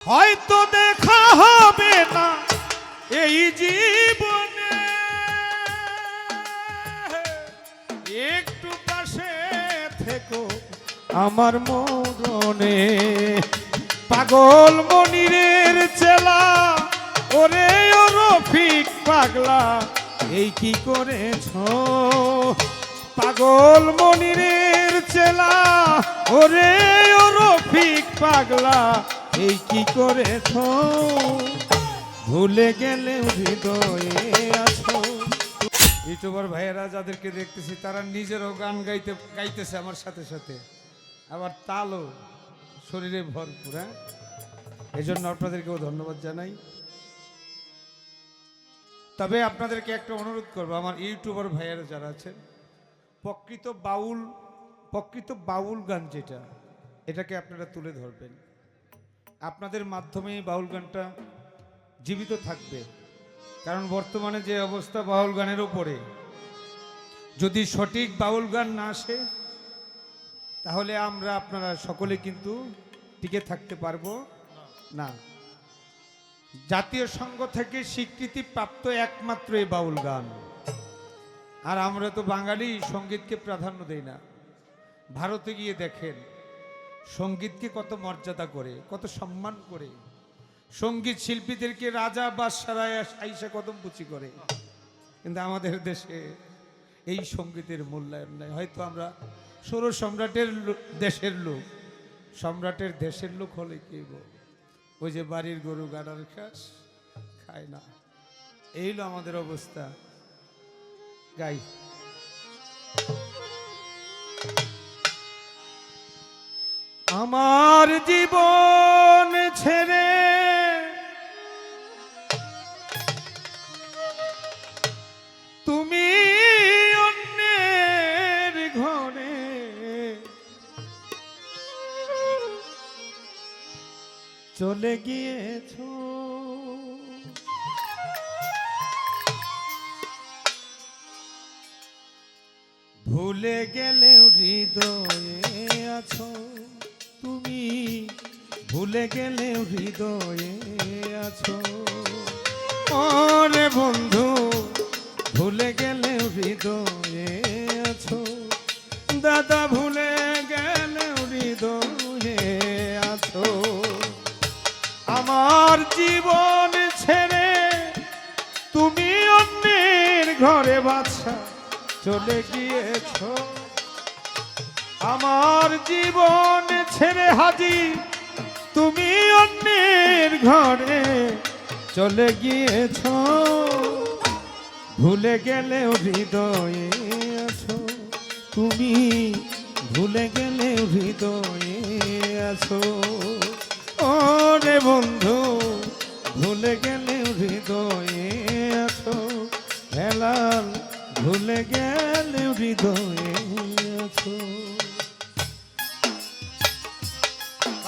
হয়তো দেখা হবে না এই জীবনে। একটু পাশে থেকো আমার মরণে পাগল মনিরের চেলা, ওরে ও রফিক পাগলা, এই কি করেছ? পাগল মনিরের চেলা, ওরে ও রফিক পাগলা এই কি করেছ? ভুলে গেলে হৃদয়ে আছো। ইউটিউবার ভাইয়েরা যাদেরকে দেখতেছি, তারা নিজেরও গান গাইতে গাইতেছে আমার সাথে সাথে। আবার তালও শরীরে ভরপুর হ্যাঁ? এই জন্য আপনাদেরকেও ধন্যবাদ জানাই। তবে আপনাদেরকে একটা অনুরোধ করব, আমার ইউটিউবার ভাইয়েরা যারা আছেন, প্রকৃত বাউল প্রকৃত বাউল গান যেটা, এটাকে আপনারা তুলে ধরবেন। আপনাদের মাধ্যমে বাউল গানটা জীবিত থাকবে। কারণ বর্তমানে যে অবস্থা বাউল গানের উপরে, যদি সঠিক বাউল গান না আসে, তাহলে আমরা আপনারা সকলে কিন্তু টিকে থাকতে পারব না। জাতীয় সংঘ থেকে স্বীকৃতি প্রাপ্ত একমাত্র এই বাউল গান। আর আমরা তো বাঙালি, সঙ্গীতকে প্রাধান্য দেই না। ভারতে গিয়ে দেখেন সঙ্গীতকে কত মর্যাদা করে, কত সম্মান করে। সংগীত শিল্পীদেরকে রাজা বাদশারায় আইসা কদম পুচি করে। কিন্তু আমাদের দেশে এই সঙ্গীতের মূল্যায়ন নাই। হয়তো আমরা সৌর সম্রাটের দেশের লোক, সম্রাটের দেশের লোক হলে কি ওই যে বাড়ির গরু গাড়ার খাস খায় না। এই হলো আমাদের অবস্থা। গাই। আমার জীবন ছেড়ে তুমি অন্যের ঘরে চলে গিয়েছ। ভুলে গেলেও হৃদয়ে আছো। তুমি ভুলে গেলেও হৃদয়ে আছো। ওরে বন্ধু, ভুলে গেলে হৃদয়ে আছো। দাদা, ভুলে গেলে হৃদয়ে আছো। আমার জীবন ছেড়ে তুমি অন্যের ঘরে বাচ্চা চলে গিয়েছ। আমার জীবন ছেড়ে হাজি, তুমি অন্যের ঘরে চলে গিয়েছ। ভুলে গেলেও হৃদয়ে আছো। তুমি ভুলে গেলেও হৃদয়ে আছো। ওরে বন্ধু, ভুলে গেলেও হৃদয়ে আছো। হেলাল, ভুলে গেলেও হৃদয়ে আছো।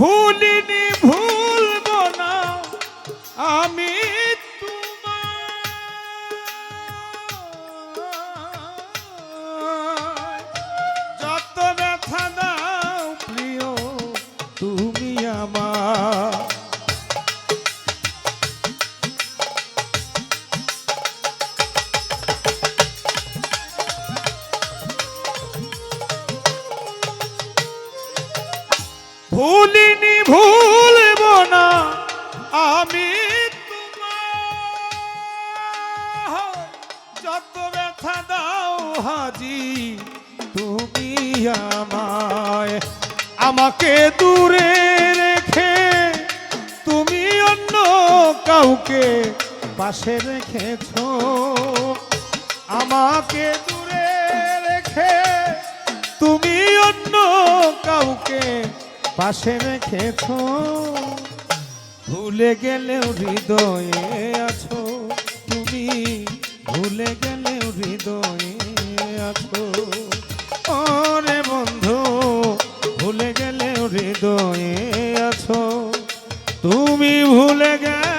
ভুলিনি ভুলব না। আমি হাজি, তুমি আমায় আমাকে দূরে রেখে, তুমি অন্য কাউকে পাশে রেখেছ। আমাকে দূরে রেখে, তুমি অন্য কাউকে পাশে রেখেছ। ভুলে গেলেও হৃদয়ে আছো, তুমি ভুলে গেলেও হৃদয়ে আছো। ওরে বন্ধু ভুলে গেলে হৃদয়ে আছো। তুমি ভুলে গেলেও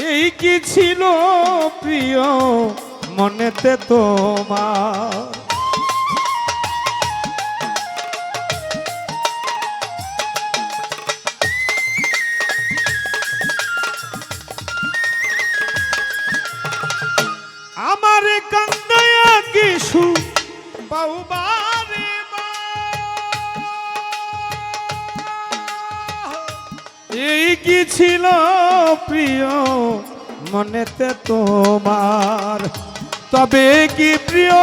এই কি ছিল প্রিয় মনেতে তোমার? আমার কান্দায়া কিশু পাউবারে এই কি ছিল প্রিয় মনেতে তোমার। তবে কি প্রিয়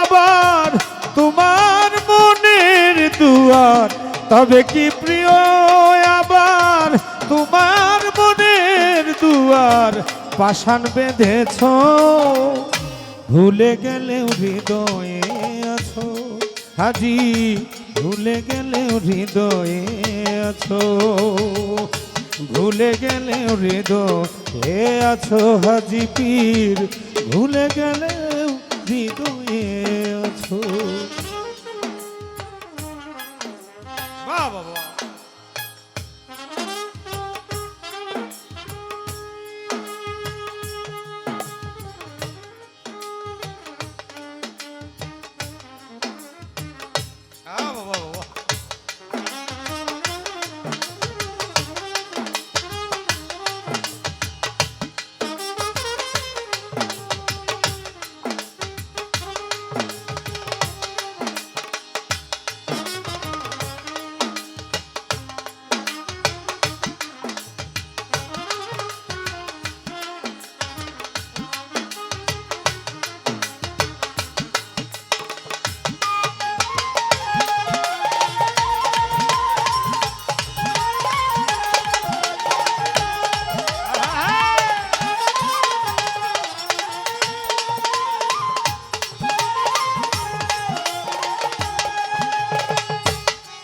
আবার তোমার মনের দুয়ার? তবে কি প্রিয় আবার তোমার মনের দুয়ার? পাষাণ বেঁধেছ, ভুলে গেলেও হৃদয়ে আছো। হাজি ভুলে গেলেও হৃদয়ে আছো। ভুলে গেলেও হৃদয়ে আছো হাজি পীর। ভুলে গেলেও হৃদয়ে আছো।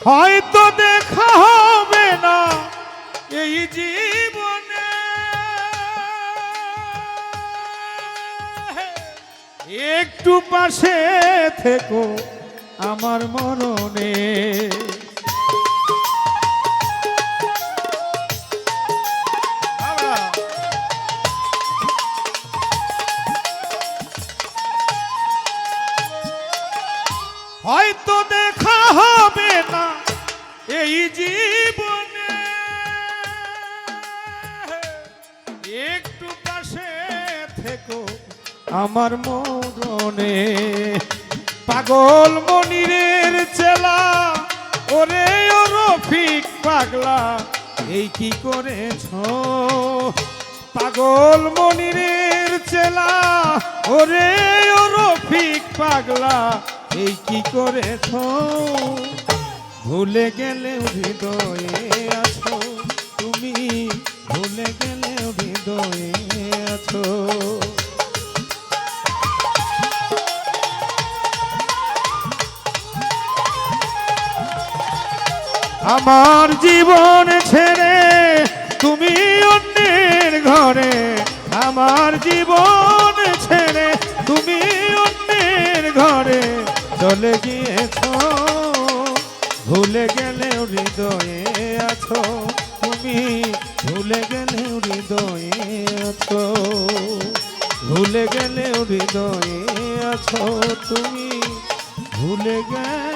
হয়তো দেখা হবে না এই জীবনে। একটু পাশে থেকো আমার মরণে। আমার মরণে পাগল মনিরের চেলা। ওরে ও রফিক পাগলা, এই কি করেছ? পাগল মনিরের চেলা, ওরে ও রফিক পাগলা, এই কি করেছ? ভুলে গেলে হৃদয়ে আছো, তুমি ভুলে গেলে হৃদয়ে আছো। আমার জীবন ছেড়ে তুমি অন্যের ঘরে। আমার জীবন ছেড়ে তুমি অন্যের ঘরে। চলে গিয়েছ, ভুলে গেলে হৃদয়ে আছো। তুমি ভুলে গেলে হৃদয়ে আছো। ভুলে গেলে হৃদয়ে আছো। তুমি ভুলে গেলে